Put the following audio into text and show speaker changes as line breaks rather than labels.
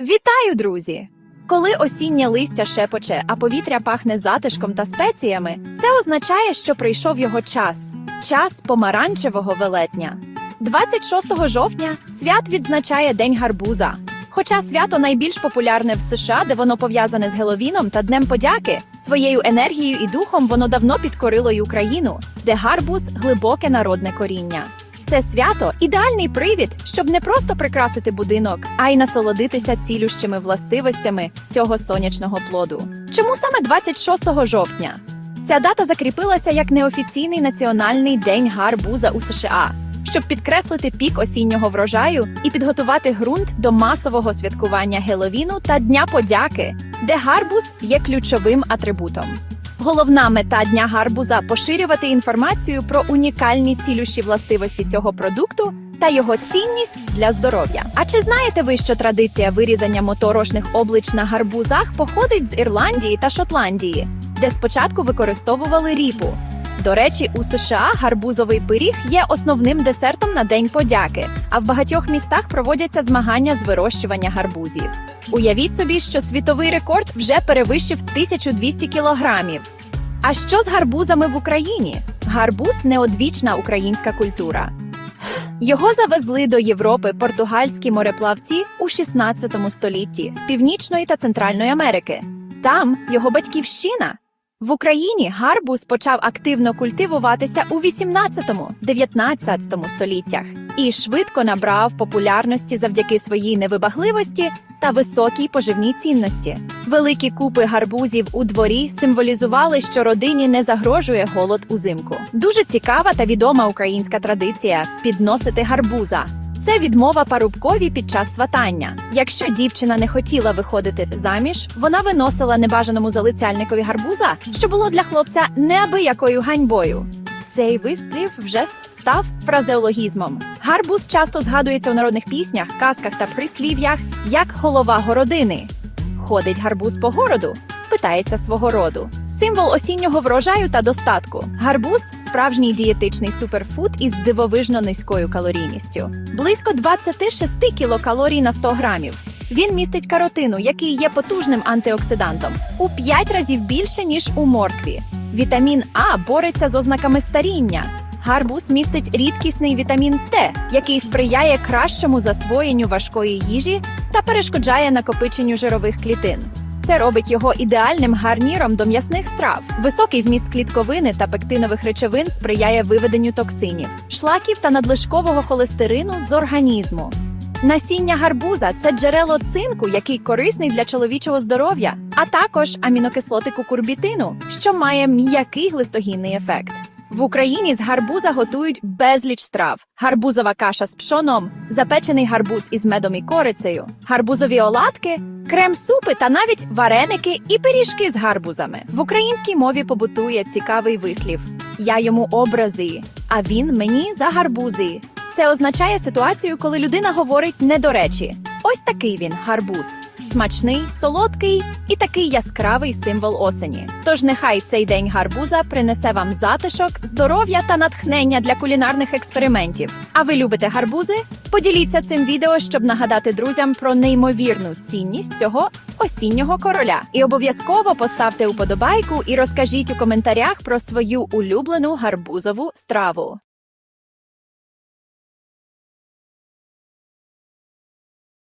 Вітаю, друзі! Коли осіннє листя шепоче, а повітря пахне затишком та спеціями, це означає, що прийшов його час час помаранчевого велетня. 26 жовтня свят відзначає День гарбуза. Хоча свято найбільш популярне в США, де воно пов'язане з Геловіном та Днем подяки, своєю енергією і духом воно давно підкорило й Україну, де гарбуз глибоке народне коріння. Це свято ідеальний привід, щоб не просто прикрасити будинок, а й насолодитися цілющими властивостями цього сонячного плоду. Чому саме 26 жовтня? Ця дата закріпилася як неофіційний національний день гарбуза у США, щоб підкреслити пік осіннього врожаю і підготувати ґрунт до масового святкування Геловіну та Дня подяки, де гарбуз є ключовим атрибутом. Головна мета дня гарбуза поширювати інформацію про унікальні цілющі властивості цього продукту та його цінність для здоров'я. А чи знаєте ви, що традиція вирізання моторошних облич на гарбузах походить з Ірландії та Шотландії, де спочатку використовували ріпу? До речі, у США гарбузовий пиріг є основним десертом на День подяки, а в багатьох містах проводяться змагання з вирощування гарбузів. Уявіть собі, що світовий рекорд вже перевищив 1200 кілограмів. А що з гарбузами в Україні? Гарбуз неодвічна українська культура. Його завезли до Європи португальські мореплавці у 16 столітті з Північної та Центральної Америки. Там його батьківщина. В Україні гарбуз почав активно культивуватися у 18-19 століттях і швидко набрав популярності завдяки своїй невибагливості та високій поживній цінності. Великі купи гарбузів у дворі символізували, що родині не загрожує голод узимку. Дуже цікава та відома українська традиція підносити гарбуза. Це відмова парубкові під час сватання. Якщо дівчина не хотіла виходити заміж, вона виносила небажаному залицяльникові гарбуза, що було для хлопця неабиякою ганьбою. Цей вислів вже став фразеологізмом. Гарбуз часто згадується у народних піснях, казках та прислів'ях як голова городини. Ходить гарбуз по городу, питається свого роду. Символ осіннього врожаю та достатку. Гарбуз справжній дієтичний суперфуд із дивовижно низькою калорійністю. Близько 26 кілокалорій на 100 грамів. Він містить каротину, який є потужним антиоксидантом, у 5 разів більше, ніж у моркві. Вітамін А бореться з ознаками старіння. Гарбуз містить рідкісний вітамін Т, який сприяє кращому засвоєнню важкої їжі та перешкоджає накопиченню жирових клітин. Це робить його ідеальним гарніром до м'ясних страв. Високий вміст клітковини та пектинових речовин сприяє виведенню токсинів, шлаків та надлишкового холестерину з організму. Насіння гарбуза це джерело цинку, який корисний для чоловічого здоров'я, а також амінокислоти кукурбітину, що має м'який глистогінний ефект. В Україні з гарбуза готують безліч страв: гарбузова каша з пшоном, запечений гарбуз із медом і корицею, гарбузові оладки, крем-супи та навіть вареники і пиріжки з гарбузами. В українській мові побутує цікавий вислів: Я йому образи, а він мені за гарбузи. Це означає ситуацію, коли людина говорить не до речі. Ось такий він гарбуз. Смачний, солодкий і такий яскравий символ осені. Тож нехай цей день гарбуза принесе вам затишок, здоров'я та натхнення для кулінарних експериментів. А ви любите гарбузи? Поділіться цим відео, щоб нагадати друзям про неймовірну цінність цього осіннього короля. І обов'язково поставте уподобайку і розкажіть у коментарях про свою улюблену гарбузову страву.